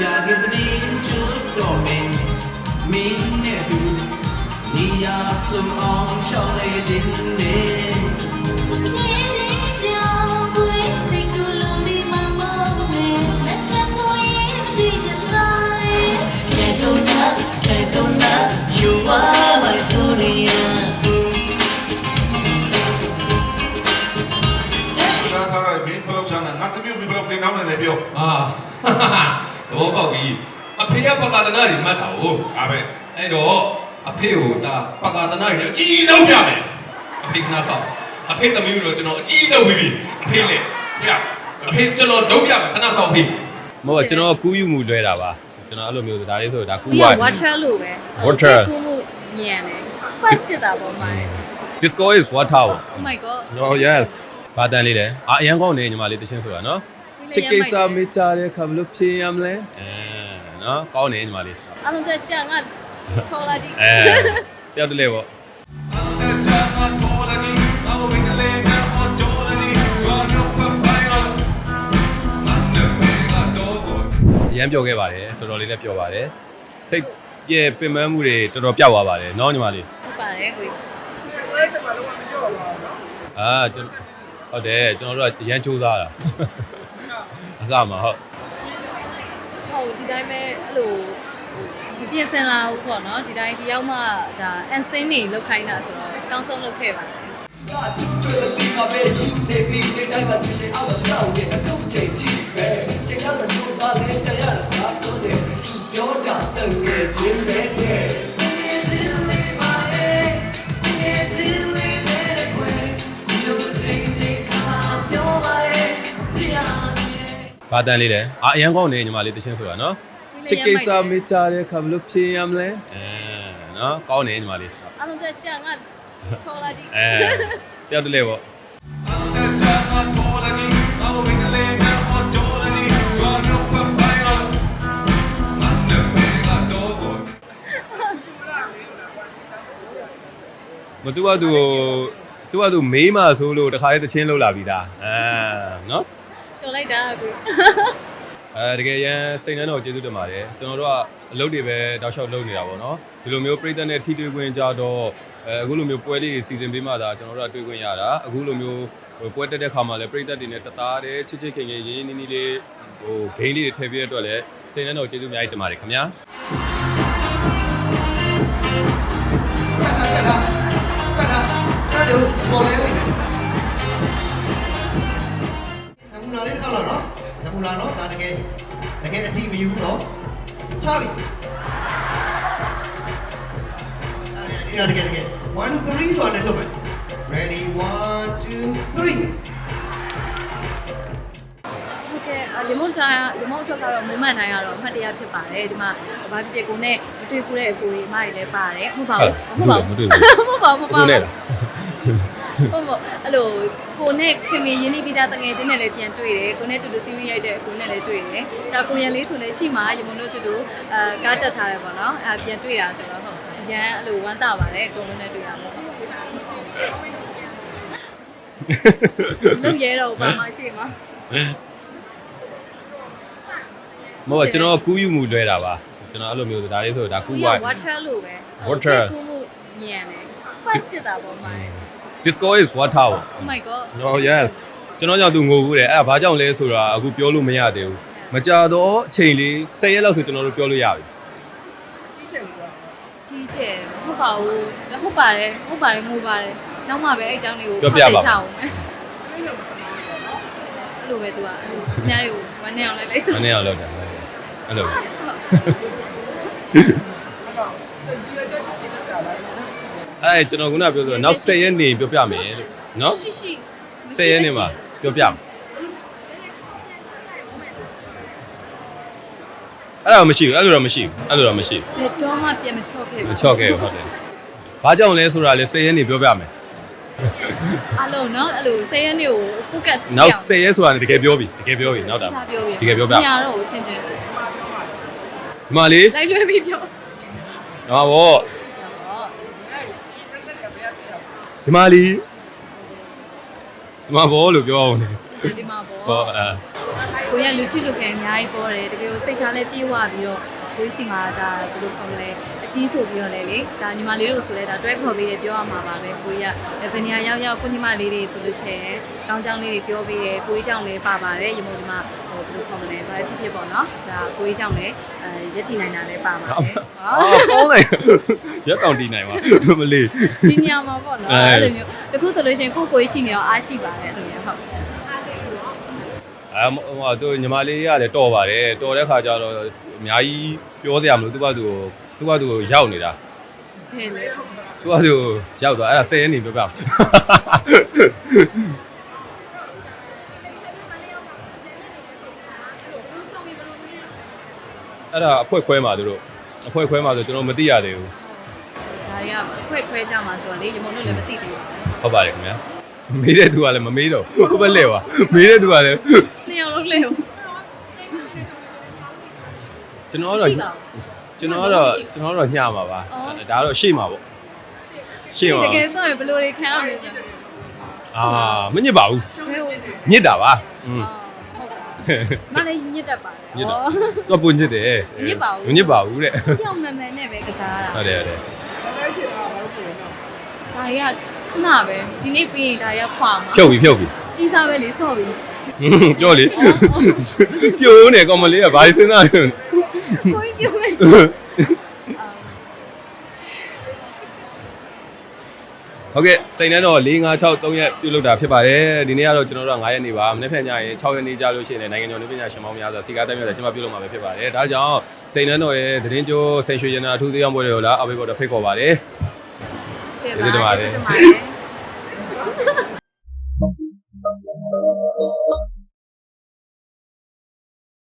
ကြာကတည်းကျွတ်တော်မင်းမင်းနဲ့သူနေရာဆုံအောင်ရှောင်းလေခြင်းနဲ့ Can't not, can't not, you are my sonia. ဒါစားရမင်းပြောချင်တာငါတမျိုးမပြောတင်အောင်လည်းပြောအာ သဘောပေါက်ပြီအဖေကပကာဒနာတွေမှတ်တာ哦အားပဲအဲ့တော့အဖေကိုဒါပကာဒနာတွေအကြီးလုံးပြမယ်အဖေခဏဆောက်အဖေသမီးကိုတော့ကျွန်တော်အကြီးလုံးပြီးပြီအဖေလေရအဖေကျွန်တော်လုံးပြမယ်ခဏဆောက်ဖေးမဟုတ်ပါကျွန်တော်ကူးယူမှုလွဲတာပါကျွန်တော်အဲ့လိုမျိုးဒါလေးဆိုဒါကူးဒီသွားက water လို့ပဲ Water ကူမှုညံတယ် first ဖြစ်တာပေါ့မိုင်း Cisco is water oh my god Oh yes ဘာတန်လေးလဲအာအရန်ကောင်းနေညီမလေးတချင်းဆိုတာနော် ချစ်ကိစ္စမေးချတဲ့ခါဘလို့ဖြေရမလဲအဲနော်ကောင်းနေညီမလေးအလုံးတက်ကြံကထော်လာဒီအဲတယောက်တည်းလေပေါ့ကြာမတော်လာဒီအော်ဝင်းကလေးကတော့တော်လာဒီဘာလို့ပပိုင်အောင်မနမေကတော့ကိုအရန်ပြောခဲ့ပါတယ်တော်တော်လေးလည်းပြောပါတယ်စိတ်ပြည့်ပင်ပန်းမှုတွေတော်တော်ပြောက်သွားပါတယ်နော်ညီမလေးဟုတ်ပါတယ်ကိုအာကျွန်တော်ဟုတ်တယ်ကျွန်တော်တို့ကအရန်စူးစားတာ အကမှာဟုတ်ဟုတ်ဒီတိုင်းပဲအဲ့လိုမပြင်ဆင်လာဘူးပေါ့နော်ဒီတိုင်းဒီရောက်မှဒါ unseen နေလောက်ခိုင်းတာဆိုတော့ကောင်းဆုံးလုပ်ခဲ့ပါတယ်ကျွတ်ပြီးငါပဲယူနေပြီးနေတိုင်းကသူရှိအောင်ဆောက်ရဲ့အခုချိန်ကြည့်ပဲချိန် ဘာတန်လေးလဲအာအရန်ကောင်းနေညီမလေးတချင်းဆိုတာနော်ချစ်ကိစ္စမေးချတဲ့ခါဘလို့ဖြေရမလဲအဲနော်ကောင်းနေညီမလေးအလုံးတက်ကြံကထော်လာဒီအဲတယောက်တည်းလေပေါ့ကြာမတော်လာဒီအော်ဝင်းကလေးကတော့တော်လာဒီဘာလို့ပပိုင်အောင်မနမေကတော့ကိုမတူကသူကိုသူကသူမေးမှဆိုလို့တခါလေးတချင်းလှုပ်လာပြီးသားအဲနော် တော်လိုက်တာကိုအဲတကယ်ရန်စိတ်နှမ်းတော်ကျေးဇူးတင်ပါတယ်ကျွန်တော်တို့ကအလုပ်တွေပဲတောက်လျှောက်လုပ်နေတာပေါ့နော်ဒီလိုမျိုးပြည်သက်နဲ့ထိတွေ့ခွင့်ကြတော့အဲအခုလိုမျိုးပွဲလေးတွေစီစဉ်ပေးမှသာကျွန်တော်တို့ကတွေ့ခွင့်ရတာအခုလိုမျိုးဟိုပွဲတက်တဲ့ခါမှာလည်းပြည်သက်တွေနဲ့တသားတည်းချစ်ချစ်ခင်ခင်ရင်းရင်းနှီးနှီးလေးဟိုဂိမ်းလေးတွေထည့်ပေးရတဲ့အတွက်လည်းစိတ်နှမ်းတော်ကျေးဇူးအများကြီးတင်ပါတယ်ခင်ဗျာန မူနာနော်ဒါတကယ်တကယ်အတီးမယူဘူးနော်ချပြီအဲ့ဒါတကယ်တကယ်1 2 3ဆိုတာလည်းလုပ်မယ် ready 1 2 3ဟုတ်ကဲ့ရီမို့တာရီမို့ထွက်ကတော့မုံမှန်တိုင်းကတော့အမှတ်တရဖြစ်ပါတယ်ဒီမှာဘာဖြစ်ဖြစ်ကိုနဲ့မတွေ့ဘူးတဲ့အကိုတွေအမတွေလည်းပါတယ်မဟုတ်ပါဘူးမဟုတ်ပါဘူးမတွေ့ဘူးမဟုတ်ပါဘူးမဟုတ်ပါခုနဲ့ဘူးလား ဟုတ်ပါအဲ့လိုကိုနဲ့ခင်မင်းရင်းနှီးပြီးသားတငယ်ချင်းနဲ့လည်းပြန်တွေ့တယ်ကိုနဲ့တူတူစီးမင်းရိုက်တဲ့ကိုနဲ့လည်းတွေ့တယ်ဒါကိုရန်လေးဆိုလည်းရှိမှရမုံတို့တူတူအာကားတက်ထားတယ်ပေါ့နော်အဲပြန်တွေ့တာဆိုတော့ဟုတ်အရန်အဲ့လိုဝမ်းသာပါတယ်အကုန်လုံးနဲ့တွေ့ရမှာပေါ့လုံရဲတော့ဘာမှရှိမှာမဟုတ်ပါကျွန်တော်ကကူးယူမှုလွဲတာပါကျွန်တော်အဲ့လိုမျိုးဒါလေးဆိုဒါကူးသွား water လို့ပဲ Water ကူမှုညံတယ် first ဖြစ်တာပေါ့မိုင်း Cisco is water ပေါ့ oh my god Oh yes ကျွန်တော်ကြောင့်သူငိုဘူးတယ်အဲ့ဒါဘာကြောင့်လဲဆိုတာအခုပြောလို့မရသေးဘူးမကြတော့အချိန်လေး10ရက်လောက်ဆိုကျွန်တော်တို့ပြောလို့ရပြီ ကြီးတယ်ဟုတ်ပါဘူးဟုတ်ပါတယ်ဟုတ်ပါတယ်ငိုပါတယ်နောက်မှပဲအဲ့အကြောင်းလေးကိုချအောင်မယ်အဲ့လိုပဲသူကအဲ့လိုညရီကိုဝမ်းနေအောင်လိုက်လိုက်မနေ့ကလောက်တယ်အဲ့လို အဲ့ကျွန်တော်ခုနပြောဆိုနောက်10ရက်နေပြောပြမယ်လို့နော်ရှိရှိ10ရက်နေမှာပြောပြမယ်အဲ့ဒါမရှိဘူးအဲ့လိုတော့မရှိဘူးအဲ့လိုတော့မရှိဘူးဘယ်တော့မှပြန်မချော့ခဲ့မချော့ခဲ့ဘူးဟုတ်တယ်ဘာကြောင့်လဲဆိုတာလေ10ရက်နေပြောပြမယ်အလုံးနော်အဲ့လို10ရက်နေ့ကို focus နောက်10ရက်ဆိုတာတကယ်ပြောပြီတကယ်ပြောပြီနောက်တာပြောပြီတကယ်ပြောပြညာတော့ချင်းချင်းဒီမှာလေလိုက်လွှဲပြီးပြောဒီမှာဗော တော့ ဒီမှာလီဒီမှာဗောလို့ပြောအောင်လေဒီမှာပေါ့ဟောအဲဟကိုရလူချစ်လူခင်အများကြီးပေါ်တယ်တကယ်ကိုစိတ်ထားလည်းပြေဝပြီးတော့ကိုကြီးစီမှာဒါဘယ်လိုခေါ်မလဲအကြီးဆိုပြီးတော့လေလေဒါညီမလေးတို့ဆိုလဲဒါတွဲခေါ်ပေးတယ်ပြောရမှာပါပဲကိုကြီးကဘယ်နေရာရောက်ရောက်ကိုညီမလေးတွေဆိုလို့ရှိရင်ကောင်းကြောင်းလေးတွေပြောပေးတယ်ကိုကြီးကြောင့်လည်းပါပါတယ်ရေမို့ဒီမှာဟို ဘယ်လိုခေါ်မလဲဘာဖြစ်ဖြစ်ပေါ့နော်ဒါကိုကြီးကြောင့်လည်းအဲရက်တည်နိုင်တာလည်းပါပါတယ်အာပေါင်းလိုက်ရက်တောင်တီးနိုင်ပါမလေးဒီညမှာပေါ့နော်အဲအဲ့လိုမျိုးတခုဆိုလို့ရှိရင်ကိုယ့်ကိုယ်ရှိနေတော့အားရှိပါတယ်အဲ့လိုမျိုးဟုတ်အဲဟိုသူညီမလေးကလည်းတော်ပါတယ်တော်တဲ့ခါကျတော့အများကြီးပြောစရာမလိုသူကသူသူကသူရောက်နေတာဖဲလေသူကသူရောက်သွားအဲ့ဒါ10ရက်နေပြောပြမယ် အဲ့ဒါအဖွဲခွဲမှာသူတို့အဖွဲခွဲမှာဆိုကျွန်တော်မသိရသေးဘူးဒါတွေကခွဲခွဲကြမှာဆိုတော့လေညီမတို့လည်းမသိသေးဘူးဟုတ်ပါတယ်ခင်ဗျာမေးတဲ့သူကလည်းမမေးတော့ဘူးဟုတ်ပဲလဲပါမေးတဲ့သူကလည်းနှစ်ယောက်လုံးလဲဘူးကျွန်တော်ကတော့ရှိပါဘူးကျွန်တော်ကတော့ကျွန်တော်ကတော့ညှမှာပါအော်ဒါကတော့ရှေ့မှာပေါ့ရှေ့မှာတကယ်ဆိုရင်ဘယ်လိုတွေခံရမလဲဆိုတော့အာမညစ်ပါဘူးဘယ်လိုလဲညစ်တာပါอืมဟုတ်တာ မလည်းညစ်တတ်ပါတယ်ညစ်တာဩတော့ပုံညစ်တယ်မညစ်ပါဘူးမညစ်ပါဘူးတဲ့ကြောင်မန်မန်နဲ့ပဲကစားတာဟုတ်တယ်ဟုတ်တယ်ဒါတွေကခဏပဲဒီနေ့ပြီးရင်ဒါတွေကခွာမှာဖြုတ်ပြီဖြုတ်ပြီကြီးစားပဲလေဆော့ပြီပြောလေပြိုးနေကောင်မလေးကဘာစဉ်းစားလဲကိုကြီးပြောမ ဟုတ်ကဲ့စိန်နှန်းတော့4 5 6 3ရက်ပြုတ်လောက်တာဖြစ်ပါတယ်ဒီနေ့ကတော့ကျွန်တော်တို့က9ရက်နေပါမနေ့ဖက်ညရင်6ရက်နေကြလို့ရှိရင်လည်းနိုင်ငံကျော်နေပညာရှင်ပေါင်းများစွာစီကားတက်မြတ်လည်းကျွန်မပြုတ်လောက်မှာပဲဖြစ်ပါတယ်ဒါကြောင့်စိန်နှန်းတော့ရဲ့သတင်းကြိုးစိန်ရွှေရနာအထူးသေးအောင်ပွဲတွေကိုလာအဘေဘော်တော့ဖိတ်ခေါ်ပါတယ်ကျေးကျေးဇူးတင်ပါတယ်ကျေးဇူးတင်ပါတယ်